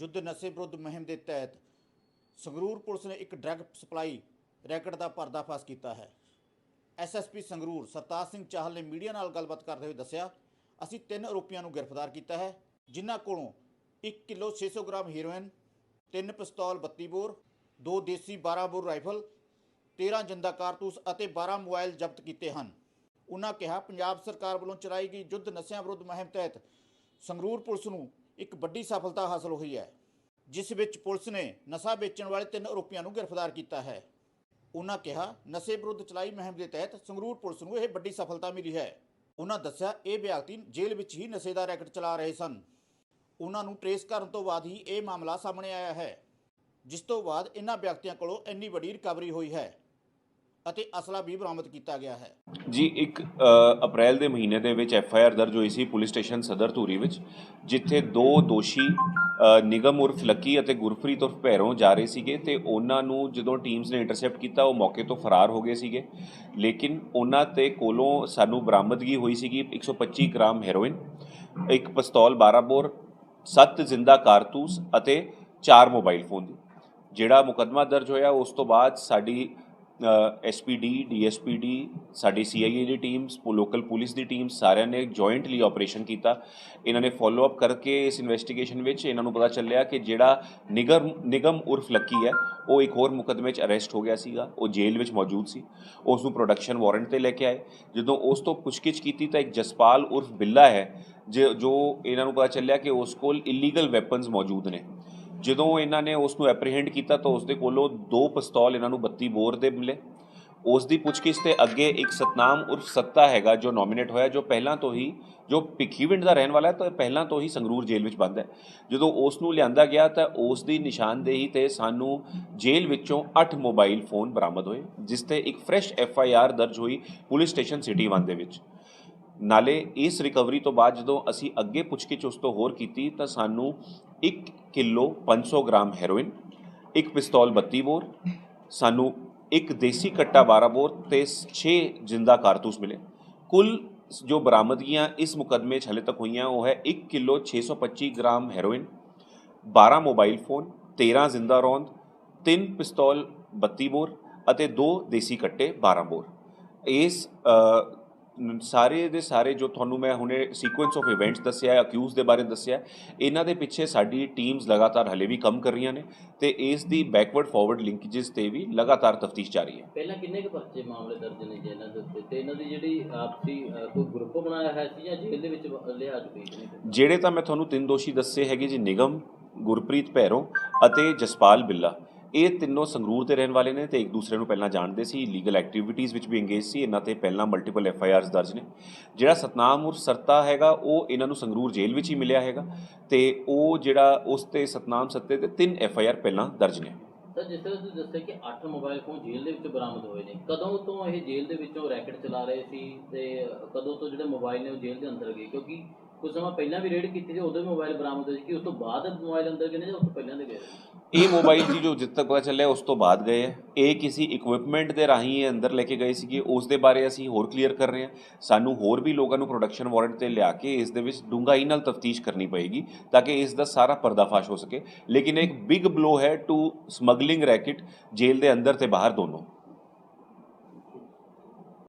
ਯੁੱਧ ਨਸ਼ੇ ਵਿਰੁੱਧ ਮੁਹਿੰਮ ਦੇ ਤਹਿਤ ਸੰਗਰੂਰ ਪੁਲਿਸ ਨੇ ਇੱਕ ਡਰੱਗ ਸਪਲਾਈ ਰੈਕਟ ਦਾ ਪਰਦਾਫਾਸ਼ ਕੀਤਾ ਹੈ। ਐਸਐਸਪੀ ਸੰਗਰੂਰ ਸਰਤਾਜ ਸਿੰਘ ਚਾਹਲ ਨੇ ਮੀਡੀਆ ਨਾਲ ਗੱਲਬਾਤ ਕਰਦੇ ਹੋਏ ਦੱਸਿਆ, ਅਸੀਂ ਤਿੰਨ ਆਰੋਪੀਆਂ ਨੂੰ ਗ੍ਰਿਫਤਾਰ ਕੀਤਾ ਹੈ, ਜਿਨ੍ਹਾਂ ਕੋਲੋਂ 1 ਕਿਲੋ 600 ਗ੍ਰਾਮ ਹੀਰੋਇਨ, ਤਿੰਨ ਪਿਸਤੌਲ 32 ਬੋਰ, ਦੋ ਦੇਸੀ 12 ਬੋਰ ਰਾਈਫਲ 13 ਜਿੰਦਾ ਕਾਰਤੂਸ ਅਤੇ 12 ਮੋਬਾਈਲ ਜ਼ਬਤ ਕੀਤੇ ਹਨ। ਉਹਨਾਂ ਕਿਹਾ, ਪੰਜਾਬ ਸਰਕਾਰ ਵੱਲੋਂ ਚਲਾਈ ਗਈ ਯੁੱਧ ਨਸ਼ਿਆਂ ਵਿਰੁੱਧ ਮੁਹਿੰਮ ਤਹਿਤ ਸੰਗਰੂਰ ਪੁਲਿਸ ਨੂੰ ਇੱਕ ਵੱਡੀ ਸਫਲਤਾ ਹਾਸਲ ਹੋਈ ਹੈ, ਜਿਸ ਵਿੱਚ ਪੁਲਿਸ ਨੇ ਨਸ਼ਾ ਵੇਚਣ ਵਾਲੇ ਤਿੰਨ ਆਰੋਪੀਆਂ ਨੂੰ ਗ੍ਰਿਫਤਾਰ ਕੀਤਾ ਹੈ। ਉਹਨਾਂ ਕਿਹਾ, ਨਸ਼ੇ ਵਿਰੁੱਧ ਚਲਾਈ ਮੁਹਿੰਮ ਦੇ ਤਹਿਤ ਸੰਗਰੂਰ ਪੁਲਿਸ ਨੂੰ ਇਹ ਵੱਡੀ ਸਫਲਤਾ ਮਿਲੀ ਹੈ। ਉਹਨਾਂ ਦੱਸਿਆ, ਇਹ ਵਿਅਕਤੀ ਜੇਲ੍ਹ ਵਿੱਚ ਹੀ ਨਸ਼ੇ ਦਾ ਰੈਕਟ ਚਲਾ ਰਹੇ ਸਨ। ਉਹਨਾਂ ਨੂੰ ਟਰੇਸ ਕਰਨ ਤੋਂ ਬਾਅਦ ਹੀ ਇਹ ਮਾਮਲਾ ਸਾਹਮਣੇ ਆਇਆ ਹੈ, ਜਿਸ ਤੋਂ ਬਾਅਦ ਇਹਨਾਂ ਵਿਅਕਤੀਆਂ ਕੋਲੋਂ ਇੰਨੀ ਵੱਡੀ ਰਿਕਵਰੀ ਹੋਈ ਹੈ। ਅਤੇ ਅਸਲਾ ਵੀ ਬਰਾਮਦ ਕੀਤਾ ਗਿਆ ਹੈ। ਜੀ, ਇੱਕ ਅਪ੍ਰੈਲ ਦੇ ਮਹੀਨੇ ਦੇ ਵਿੱਚ ਐਫ ਆਈ ਆਰ ਦਰਜ ਹੋਈ ਸੀ ਪੁਲਿਸ ਸਟੇਸ਼ਨ ਸਦਰ ਧੂਰੀ ਵਿੱਚ, ਜਿੱਥੇ ਦੋ ਦੋਸ਼ੀ ਨਿਗਮ ਉਰਫ ਲੱਕੀ ਅਤੇ ਗੁਰਪ੍ਰੀਤ ਉਰਫ ਭੈਰੋਂ ਜਾ ਰਹੇ ਸੀਗੇ ਤੇ ਉਹਨਾਂ ਨੂੰ ਜਦੋਂ ਟੀਮਸ ਨੇ ਇੰਟਰਸੈਪਟ ਕੀਤਾ, ਉਹ ਮੌਕੇ ਤੋਂ ਫਰਾਰ ਹੋ ਗਏ ਸੀਗੇ। ਲੇਕਿਨ ਉਹਨਾਂ ਤੇ ਕੋਲੋਂ ਸਾਨੂੰ ਬਰਾਮਦਗੀ ਹੋਈ ਸੀਗੀ 125 ਗ੍ਰਾਮ ਹੈਰੋਇਨ, ਇੱਕ ਪਿਸਤੌਲ 12 ਬੋਰ 7 ਜ਼ਿੰਦਾ ਕਾਰਤੂਸ ਅਤੇ 4 ਮੋਬਾਈਲ ਫੋਨ ਜਿਹੜਾ ਮੁਕੱਦਮਾ ਦਰਜ ਹੋਇਆ, ਉਸ ਤੋਂ ਬਾਅਦ ਸਾਡੀ ਐਸਪੀਡੀ ਡੀਐਸਪੀਡੀ ਸਾਡੀ ਸੀਆਈਏ ਦੀ ਟੀਮਸ ਲੋਕਲ ਪੁਲਿਸ ਦੀ ਟੀਮ ਸਾਰਿਆਂ ਨੇ ਜੁਆਇੰਟਲੀ ਆਪਰੇਸ਼ਨ ਕੀਤਾ। ਇਹਨਾਂ ਨੇ ਫਾਲੋ ਅਪ ਕਰਕੇ ਇਸ ਇਨਵੈਸਟੀਗੇਸ਼ਨ ਵਿੱਚ ਇਹਨਾਂ ਨੂੰ ਪਤਾ ਚੱਲਿਆ ਕਿ ਜਿਹੜਾ ਨਿਗਮ ਨਿਗਮ ਉਰਫ ਲੱਕੀ ਹੈ, ਉਹ ਇੱਕ ਹੋਰ ਮੁਕੱਦਮੇ 'ਚ ਅਰੈਸਟ ਹੋ ਗਿਆ ਸੀਗਾ। ਉਹ ਜੇਲ੍ਹ ਵਿੱਚ ਮੌਜੂਦ ਸੀ। ਉਸ ਨੂੰ ਪ੍ਰੋਡਕਸ਼ਨ ਵਾਰੰਟ ਤੇ ਲੈ ਕੇ ਆਏ। ਜਦੋਂ ਉਸ ਤੋਂ ਪੁੱਛਗਿੱਛ ਕੀਤੀ ਤਾਂ ਇੱਕ ਜਸਪਾਲ ਉਰਫ ਬਿੱਲਾ ਹੈ, ਜੋ ਜੋ ਇਹਨਾਂ ਨੂੰ ਪਤਾ ਚੱਲਿਆ ਕਿ ਉਸ ਕੋਲ ਇਲੀਗਲ ਵੈਪਨਸ ਮੌਜੂਦ ਨੇ। ਜਦੋਂ ਇਹਨਾਂ ਨੇ ਉਸ ਨੂੰ ਐਪਰੀਹੈਂਡ ਕੀਤਾ ਤਾਂ ਉਸ ਦੇ ਕੋਲੋਂ ਦੋ ਪਿਸਤੌਲ ਇਹਨਾਂ ਨੂੰ 32 ਬੋਰ ਦੇ ਮਿਲੇ। ਉਸ ਦੀ ਪੁੱਛਗਿੱਛ ਤੇ ਅੱਗੇ ਇੱਕ ਸਤਨਾਮ ਉਰਫ ਸੱਤਾ ਹੈਗਾ ਜੋ ਨੋਮੀਨੇਟ ਹੋਇਆ, ਜੋ ਪਹਿਲਾਂ ਤੋਂ ਹੀ, ਜੋ ਭਿੱਖੀਵਿੰਡ ਦਾ ਰਹਿਣ ਵਾਲਾ ਹੈ, ਤਾਂ ਪਹਿਲਾਂ ਤੋਂ ਹੀ ਸੰਗਰੂਰ ਜੇਲ੍ਹ ਵਿੱਚ ਬੰਦ ਹੈ। ਜਦੋਂ ਉਸ ਨੂੰ ਲਿਆਂਦਾ ਗਿਆ ਤਾਂ ਉਸ ਦੀ ਨਿਸ਼ਾਨਦੇਹੀ ਤੇ ਸਾਨੂੰ ਜੇਲ੍ਹ ਵਿੱਚੋਂ 8 ਮੋਬਾਈਲ ਫੋਨ ਬਰਾਮਦ ਹੋਏ, ਜਿਸ ਤੇ ਇੱਕ ਫਰੈਸ਼ ਐਫ ਆਈ ਆਰ ਦਰਜ ਹੋਈ ਪੁਲਿਸ ਸਟੇਸ਼ਨ ਸਿਟੀ 1 ਦੇ ਵਿੱਚ। ਨਾਲੇ ਇਸ ਰਿਕਵਰੀ ਤੋਂ ਬਾਅਦ ਜਦੋਂ ਅਸੀਂ ਅੱਗੇ ਪੁੱਛਗਿੱਛ ਉਸ ਤੋਂ ਹੋਰ ਕੀਤੀ ਤਾਂ ਸਾਨੂੰ 1 ਕਿਲੋ 500 ਗ੍ਰਾਮ ਹੈਰੋਇਨ, ਇੱਕ ਪਿਸਤੌਲ 32 ਬੋਰ, ਸਾਨੂੰ ਇੱਕ ਦੇਸੀ ਕੱਟਾ 12 ਬੋਰ ਤੇ 6 ਜਿੰਦਾ ਕਾਰਤੂਸ ਮਿਲੇ। ਕੁੱਲ ਜੋ ਬਰਾਮਦਗੀਆਂ ਇਸ ਮੁਕਦਮੇ 'ਚ ਹਲੇ ਤੱਕ ਹੋਈਆਂ ਉਹ ਹੈ 1 kilo 625 gram heroin 12 mobile phone 13 ਜ਼ਿੰਦਾ ਰੌਂਦ 3 ਪਿਸਤੌਲ 32 ਬੋਰ ਅਤੇ 2 ਦੇਸੀ ਕੱਟੇ 12 ਬੋਰ। ਇਸ ਸਾਰੇ ਦੇ ਸਾਰੇ ਜੋ ਤੁਹਾਨੂੰ ਮੈਂ ਹੁਣੇ ਸੀਕੁਐਂਸ ਆਫ ਇਵੈਂਟਸ ਦੱਸਿਆ ਹੈ ਅਕਿਊਜ਼ ਦੇ ਬਾਰੇ ਦੱਸਿਆ ਇਹਨਾਂ ਦੇ ਪਿੱਛੇ ਸਾਡੀ ਟੀਮਸ ਲਗਾਤਾਰ ਹਲੇ ਵੀ ਕੰਮ ਕਰ ਰਹੀਆਂ ਨੇ ਤੇ ਇਸ ਦੀ ਬੈਕਵਰਡ ਫਾਰਵਰਡ ਲਿੰਕੇजेस ਤੇ ਵੀ ਲਗਾਤਾਰ ਤਫਤੀਸ਼ ਜਾਰੀ ਹੈ। ਪਹਿਲਾਂ ਕਿੰਨੇ ਕੁ ਪਰਚੇ ਮਾਮਲੇ ਦਰਜ ਨੇ ਜੀ ਇਹਨਾਂ ਦੇ ਉੱਤੇ? ਤੇ ਇਹਨਾਂ ਦੀ ਜਿਹੜੀ ਆਪਸੀ ਕੋਈ ਗਰੁੱਪ ਬਣਾਇਆ ਹੈ ਸੀ ਜਾਂ ਜੇਲ੍ਹ ਦੇ ਵਿੱਚ ਲਿਆ ਚੁੱਕੇ ਨੇ ਜਿਹੜੇ ਤਾਂ ਮੈਂ ਤੁਹਾਨੂੰ ਤਿੰਨ ਦੋਸ਼ੀ ਦੱਸੇ ਹੈਗੇ ਜੀ ਨਿਗਮ ਗੁਰਪ੍ਰੀਤ ਭੈਰੋਂ ਅਤੇ ਜਸਪਾਲ ਬਿੱਲਾ। ਇਹ ਤਿੰਨੋਂ ਸੰਗਰੂਰ ਦੇ ਰਹਿਣ ਵਾਲੇ ਨੇ ਤੇ ਇੱਕ ਦੂਸਰੇ ਨੂੰ ਪਹਿਲਾਂ ਜਾਣਦੇ ਸੀ। ਲੀਗਲ ਐਕਟੀਵਿਟੀਜ਼ ਵਿੱਚ ਵੀ ਇੰਗੇਜ ਸੀ। ਇਹਨਾਂ ਤੇ ਪਹਿਲਾਂ ਮਲਟੀਪਲ ਐਫ ਆਈ ਆਰਸ ਦਰਜ ਨੇ। ਜਿਹੜਾ ਸਤਨਾਮ ਉਰ ਸਰਤਾ ਹੈਗਾ, ਉਹ ਇਹਨਾਂ ਨੂੰ ਸੰਗਰੂਰ ਜੇਲ੍ਹ ਵਿੱਚ ਹੀ ਮਿਲਿਆ ਹੈਗਾ ਤੇ ਉਹ ਜਿਹੜਾ ਉਸ ਤੇ ਸਤਨਾਮ ਸੱਤੇ ਤੇ ਤਿੰਨ ਐਫ ਆਈ ਆਰ ਪਹਿਲਾਂ ਦਰਜ ਨੇ। ਸਰ ਜਿਸ ਤਰ੍ਹਾਂ ਤੁਸੀਂ ਦੱਸਿਆ ਕਿ 8 ਮੋਬਾਈਲ ਫੋਨ ਜੇਲ੍ਹ ਦੇ ਵਿੱਚ ਬਰਾਮਦ ਹੋਏ ਨੇ, ਕਦੋਂ ਤੋਂ ਇਹ ਜੇਲ੍ਹ ਦੇ ਵਿੱਚੋਂ ਰੈਕਟ ਚਲਾ ਰਹੇ ਸੀ ਤੇ ਕਦੋਂ ਤੋਂ ਜਿਹੜੇ ਮੋਬਾਈਲ ਨੇ ਉਹ ਜੇਲ੍ਹ ਦੇ ਅੰਦਰ ਗਏ? ਕਿਉਂਕਿ ਕੁਝ ਸਮਾਂ ਪਹਿਲਾਂ ਵੀ ਰੇਡ ਕੀਤੀ ਸੀ, ਉਦੋਂ ਵੀ ਮੋਬਾਈਲ ਬਰਾਮਦ ਹੋਏ ਸੀ। ਕਿ ਉਸ ਤੋਂ ਬਾਅਦ ਮੋਬਾਈਲ ਅੰਦਰ ਗਏ ਨੇ ਜਾਂ ਉਸ ਤੋਂ ਪਹਿਲਾਂ ਦੇ ਗਏ ਇਹ ਮੋਬਾਈਲ ਜੀ ਜੋ ਜਿੱਦ ਤੱਕ ਪਤਾ ਚੱਲਿਆ, ਉਸ ਤੋਂ ਬਾਅਦ ਗਏ ਹੈ ਇਹ ਕਿਸੇ ਇਕਵਿਪਮੈਂਟ ਦੇ ਰਾਹੀਂ ਇਹ ਅੰਦਰ ਲੈ ਕੇ ਗਏ ਸੀਗੇ ਉਸ ਦੇ ਬਾਰੇ ਅਸੀਂ ਹੋਰ ਕਲੀਅਰ ਕਰ ਰਹੇ ਹਾਂ। ਸਾਨੂੰ ਹੋਰ ਵੀ ਲੋਕਾਂ ਨੂੰ ਪ੍ਰੋਡਕਸ਼ਨ ਵਾਰੰਟ ਤੇ ਲਿਆ ਕੇ ਇਸ ਦੇ ਵਿੱਚ ਡੂੰਘਾਈ ਨਾਲ ਤਫਤੀਸ਼ ਕਰਨੀ ਪਏਗੀ ਤਾਂ ਕਿ ਇਸ ਦਾ ਸਾਰਾ ਪਰਦਾਫਾਸ਼ ਹੋ ਸਕੇ। ਲੇਕਿਨ ਇੱਕ ਬਿਗ ਬਲੋ ਹੈ ਟੂ ਸਮਗਲਿੰਗ ਰੈਕਟ ਜੇਲ੍ਹ ਦੇ ਅੰਦਰ ਤੇ ਬਾਹਰ ਦੋਨੋਂ।